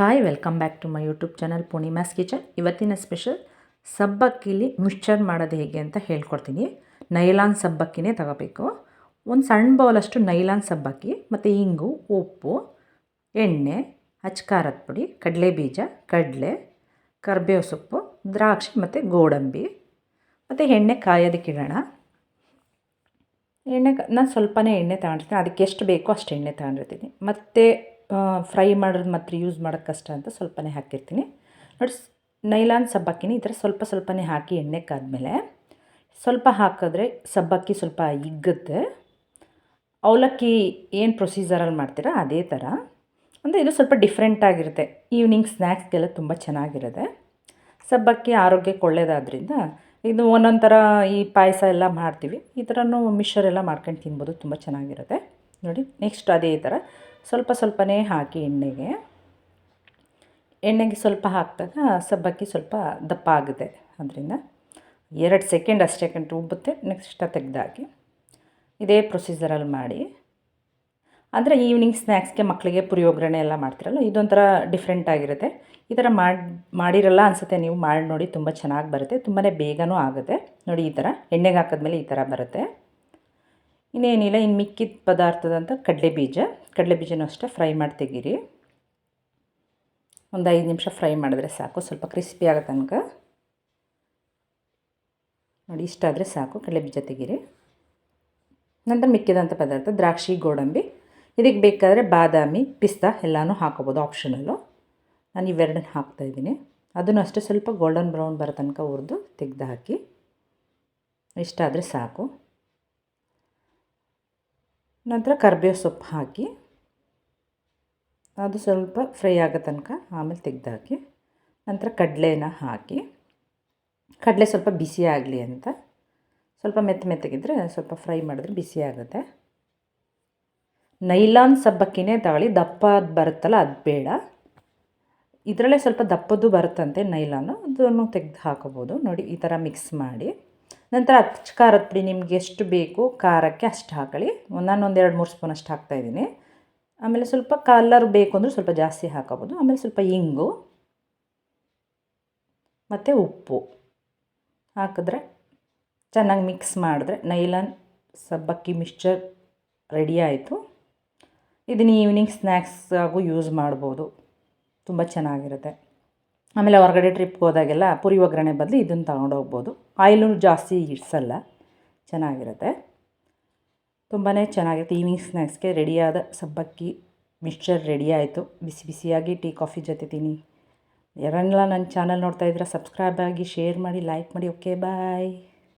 Hi welcome back to my YouTube channel Poornima's kitchen ಇವತ್ತಿನ special ಸಬ್ಬಕ್ಕಿಲಿ mixture ಮಾಡೋದು ಹೇಗೆ ಅಂತ ಹೇಳ್ಕೊಡ್ತೀನಿ. ನೈಲಾನ್ ಸಬ್ಬಕ್ಕಿನೇ ತಗೋಬೇಕು. ಒಂದು ಸಣ್ಣ ಬೌಲಷ್ಟು ನೈಲಾನ್ ಸಬ್ಬಕ್ಕಿ, ಮತ್ತು ಇಂಗು, ಉಪ್ಪು, ಎಣ್ಣೆ ಅಚ್ಕಾರದ ಪುಡಿ ಕಡಲೆ ಬೀಜ ಕಡಲೆ, ಕರ್ಬೇವು ಸೊಪ್ಪು, ದ್ರಾಕ್ಷಿ ಮತ್ತು ಗೋಡಂಬಿ, ಮತ್ತು ಎಣ್ಣೆ ಕಾಯೋದಕ್ಕಿಡೋಣ ಎಣ್ಣೆ ನಾನು ಸ್ವಲ್ಪನೇ ಎಣ್ಣೆ ತಗೊಂಡಿರ್ತೀನಿ. ಅದಕ್ಕೆ ಎಷ್ಟು ಬೇಕೋ ಅಷ್ಟು ಎಣ್ಣೆ ತಗೊಂಡಿರ್ತೀನಿ. ಮತ್ತು ಫ್ರೈ ಮಾಡೋದು ಮಾತ್ರ ಯೂಸ್ ಮಾಡೋದು ಕಷ್ಟ ಅಂತ ಸ್ವಲ್ಪನೇ ಹಾಕಿರ್ತೀನಿ. ನೋಡಿ ನೈಲಾನ್ ಸಬ್ಬಕ್ಕಿನ ಈ ಥರ ಸ್ವಲ್ಪ ಸ್ವಲ್ಪನೇ ಹಾಕಿ ಎಣ್ಣೆ ಕಾದ್ಮೇಲೆ ಸ್ವಲ್ಪ ಹಾಕಿದ್ರೆ ಸಬ್ಬಕ್ಕಿ ಸ್ವಲ್ಪ ಇಗ್ಗುತ್ತೆ. ಅವಲಕ್ಕಿ ಏನು ಪ್ರೊಸೀಜರಲ್ಲಿ ಮಾಡ್ತೀರಾ ಅದೇ ಥರ. ಅಂದರೆ ಇದು ಸ್ವಲ್ಪ ಡಿಫ್ರೆಂಟ್ ಆಗಿರುತ್ತೆ. ಈವ್ನಿಂಗ್ ಸ್ನ್ಯಾಕ್ಸ್ಗೆಲ್ಲ ತುಂಬ ಚೆನ್ನಾಗಿರುತ್ತೆ. ಸಬ್ಬಕ್ಕಿ ಆರೋಗ್ಯಕ್ಕೆ ಒಳ್ಳೆಯದಾದ್ರಿಂದ ಇದು ಒಂದೊಂದು ಥರ ಈ ಪಾಯಸ ಎಲ್ಲ ಮಾಡ್ತೀವಿ. ಈ ಥರನೂ ಮಿಕ್ಸರ್ ಎಲ್ಲ ಮಾಡ್ಕೊಂಡು ತಿನ್ಬೋದು, ತುಂಬ ಚೆನ್ನಾಗಿರುತ್ತೆ. ನೋಡಿ ನೆಕ್ಸ್ಟ್ ಅದೇ ಥರ ಸ್ವಲ್ಪ ಸ್ವಲ್ಪನೇ ಹಾಕಿ ಎಣ್ಣೆಗೆ. ಎಣ್ಣೆಗೆ ಸ್ವಲ್ಪ ಹಾಕಿದಾಗ ಸಬ್ಬಕ್ಕಿ ಸ್ವಲ್ಪ ದಪ್ಪ ಆಗುತ್ತೆ. ಅದರಿಂದ ಎರಡು ಸೆಕೆಂಡ್ ಅಷ್ಟೇ ಕಂಡು ಉಬ್ಬುತ್ತೆ. ನೆಕ್ಸ್ಟ್ ತೆಗೆದಾಕಿ ಇದೇ ಪ್ರೊಸೀಜರಲ್ಲಿ ಮಾಡಿ. ಅಂದರೆ ಈವ್ನಿಂಗ್ ಸ್ನ್ಯಾಕ್ಸ್ಗೆ ಮಕ್ಕಳಿಗೆ ಪುರಿಯೋಗ್ರಣೆ ಎಲ್ಲ ಮಾಡ್ತಿರಲ್ಲ, ಇದೊಂಥರ ಡಿಫ್ರೆಂಟ್ ಆಗಿರುತ್ತೆ. ಈ ಥರ ಮಾಡಿ, ಮಾಡಿರಲ್ಲ ಅನಿಸುತ್ತೆ ನೀವು, ಮಾಡಿ ನೋಡಿ, ತುಂಬ ಚೆನ್ನಾಗಿ ಬರುತ್ತೆ. ತುಂಬಾ ಬೇಗನೂ ಆಗುತ್ತೆ. ನೋಡಿ, ಈ ಥರ ಎಣ್ಣೆಗೆ ಹಾಕಿದ್ಮೇಲೆ ಈ ಥರ ಬರುತ್ತೆ. ಇನ್ನೇನಿಲ್ಲ ಇನ್ನು ಮಿಕ್ಕಿದ ಪದಾರ್ಥದಂತ ಕಡಲೆ ಬೀಜ ಕಡಲೆ ಬೀಜನೂ ಅಷ್ಟೇ ಫ್ರೈ ಮಾಡಿ ತೆಗೀರಿ. ಒಂದು ಐದು ನಿಮಿಷ ಫ್ರೈ ಮಾಡಿದ್ರೆ ಸಾಕು, ಸ್ವಲ್ಪ ಕ್ರಿಸ್ಪಿ ಆಗೋ ತನಕ. ನೋಡಿ, ಇಷ್ಟ ಆದರೆ ಸಾಕು ಕಡಲೆ ಬೀಜ ತೆಗೀರಿ. ನಂತರ ಮಿಕ್ಕಿದಂಥ ಪದಾರ್ಥ, ದ್ರಾಕ್ಷಿ, ಗೋಡಂಬಿ. ಇದಕ್ಕೆ ಬೇಕಾದರೆ ಬಾದಾಮಿ, ಪಿಸ್ತಾ ಎಲ್ಲನೂ ಹಾಕೋಬೋದು ಆಪ್ಷನಲ್ಲು. ನಾನು ಇವೆರಡನ್ನ ಹಾಕ್ತಾಯಿದ್ದೀನಿ ಅದನ್ನು ಅಷ್ಟೇ ಸ್ವಲ್ಪ ಗೋಲ್ಡನ್ ಬ್ರೌನ್ ಬರೋ ತನಕ ಹುರಿದು ತೆಗೆದು ಹಾಕಿ. ಇಷ್ಟ ಆದರೆ ಸಾಕು. ನಂತರ ಕರ್ಬೇವು ಸೊಪ್ಪು ಹಾಕಿ, ಅದು ಸ್ವಲ್ಪ ಫ್ರೈ ಆಗೋ ತನಕ ಆಮೇಲೆ ತೆಗೆದಾಕಿ, ನಂತರ ಕಡಲೆನ ಹಾಕಿ, ಕಡಲೆ ಸ್ವಲ್ಪ ಬಿಸಿ ಆಗಲಿ ಅಂತ, ಸ್ವಲ್ಪ ಮೆತ್ತ ಮೆತ್ತಗಿದ್ರೆ ಸ್ವಲ್ಪ ಫ್ರೈ ಮಾಡಿದ್ರೆ ಬಿಸಿ ಆಗುತ್ತೆ. ನೈಲಾನ್ ಸಬ್ಬಕ್ಕಿನೇ ತಗೊಳ್ಳಿ ದಪ್ಪ ಬರುತ್ತಲ್ಲ, ಅದು ಬೇಡ. ಇದರಲ್ಲೇ ಸ್ವಲ್ಪ ದಪ್ಪದ್ದು ಬರುತ್ತಂತೆ ನೈಲಾನು, ಅದನ್ನು ತೆಗೆದು ಹಾಕೋಬೋದು. ನೋಡಿ, ಈ ಥರ ಮಿಕ್ಸ್ ಮಾಡಿ. ನಂತರ ಅಚ್ಚ ಖಾರದ ಪುಡಿ ನಿಮ್ಗೆ ಎಷ್ಟು ಬೇಕು ಖಾರಕ್ಕೆ ಅಷ್ಟು ಹಾಕೊಳ್ಳಿ. ನಾನು ಒಂದು ಎರಡು ಮೂರು ಸ್ಪೂನ್ ಅಷ್ಟು ಹಾಕ್ತಾಯಿದ್ದೀನಿ ಆಮೇಲೆ ಸ್ವಲ್ಪ ಕಲ್ಲರ್ ಬೇಕು ಅಂದರೆ ಸ್ವಲ್ಪ ಜಾಸ್ತಿ ಹಾಕೋಬೋದು ಆಮೇಲೆ ಸ್ವಲ್ಪ ಇಂಗು ಮತ್ತು ಉಪ್ಪು ಹಾಕಿದ್ರೆ ಚೆನ್ನಾಗಿ ಮಿಕ್ಸ್ ಮಾಡಿದ್ರೆ ನೈಲಾನ್ ಸಬ್ಬಕ್ಕಿ ಮಿಕ್ಸ್ಚರ್ ರೆಡಿ ಆಯಿತು. ಇದನ್ನು ಈವ್ನಿಂಗ್ ಸ್ನ್ಯಾಕ್ಸ್ ಆಗು ಯೂಸ್ ಮಾಡ್ಬೋದು. ತುಂಬ ಚೆನ್ನಾಗಿರುತ್ತೆ. ಆಮೇಲೆ ಹೊರಗಡೆ ಟ್ರಿಪ್ಗೆ ಹೋದಾಗೆಲ್ಲ ಪುರಿ ಒಗ್ಗರಣೆ ಬದಲು ಇದನ್ನು ತಗೊಂಡು ಹೋಗ್ಬೋದು. ಆಯಿಲು ಜಾಸ್ತಿ ಇಡ್ಸಲ್ಲ ಚೆನ್ನಾಗಿರುತ್ತೆ. ತುಂಬಾ ಚೆನ್ನಾಗಿರುತ್ತೆ. ಈವ್ನಿಂಗ್ ಸ್ನ್ಯಾಕ್ಸ್ಗೆ ರೆಡಿಯಾದ ಸಬ್ಬಕ್ಕಿ ಮಿಕ್ಸ್ಚರ್ ರೆಡಿ ಆಯಿತು. ಬಿಸಿ ಬಿಸಿಯಾಗಿ ಟೀ, ಕಾಫಿ ಜೊತೆ ತಿನ್ನಿ. ಯಾರನ್ನೆಲ್ಲ ನನ್ನ ಚಾನಲ್ ನೋಡ್ತಾಯಿದ್ರೆ ಸಬ್ಸ್ಕ್ರೈಬ್ ಆಗಿ ಶೇರ್ ಮಾಡಿ ಲೈಕ್ ಮಾಡಿ. Okay bye